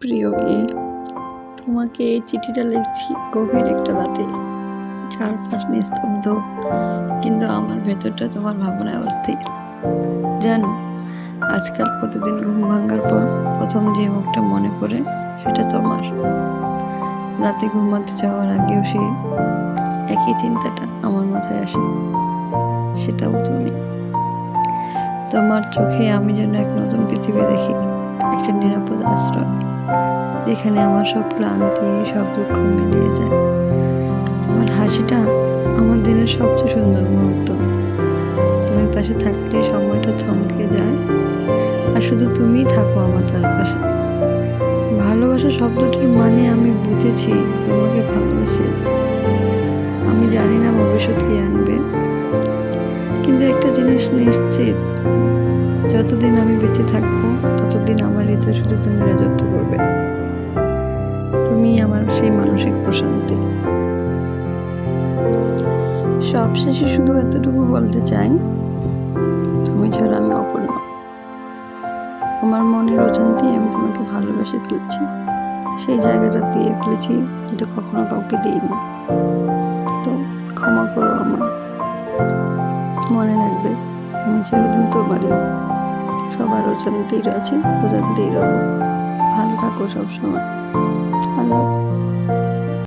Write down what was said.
প্রিয় এ তোমাকে এই চিঠিটা লিখছি গভীর একটা রাতে। চারপাশ নিস্তব্ধ। কিন্তু আমার ভেতরটা তোমার ভাবনায় অস্থির। জানো, আজকাল প্রতিদিন ঘুম ভাঙার পর প্রথম যে মুখটা মনে পড়ে সেটা তোমার। রাতে ঘুমাতে যাওয়ার আগেও সেই একই চিন্তাটা আমার মাথায় আসে। সেটাও তুমি। তোমার চোখে আমি যেন এক নতুন পৃথিবী দেখি, একটা নিরাপদ আশ্রয়। যেখানে আমার সব ক্লান্তি, সব দুঃখ মিলিয়ে যায়। তোমার হাসিটা আমার দিনের সবচেয়ে সুন্দর মুহূর্ত। তুমি পাশে থাকলে সময়টা থমকে যায়, আর শুধু তুমিই থাকো আমার চারপাশে। ভালোবাসা শব্দটির মানে আমি বুঝেছি, তোমাকে ভালোবাসি। আমি জানি না ভবিষ্যৎ কি আনবে। কিন্তু একটা জিনিস নিশ্চিত যতদিন আমি বেঁচে থাকব, ততদিন আমার হৃদয় শুধু তুমি রাজত্ব করবে। তুমি আমার সেই মানসিক প্রশান্তি। সবশেষে শুধু এতটুকু বলতে চাই, তুমি ছাড়া আমি অপূর্ণ। আমার মনের অজান্তে আমি তোমাকে ভালোবেসে ফেলেছি। সেই জায়গাটা দিয়ে ফেলেছি যেটা কখনো কাউকে দিইনি। তো ক্ষমা করো আমার মনে রাখবে আমি চিরদিন তোমারই সবার অজান্তেই আছি অজান্তেই রব ভালো থাকো সবসময় আল্লাহ হাফেজ।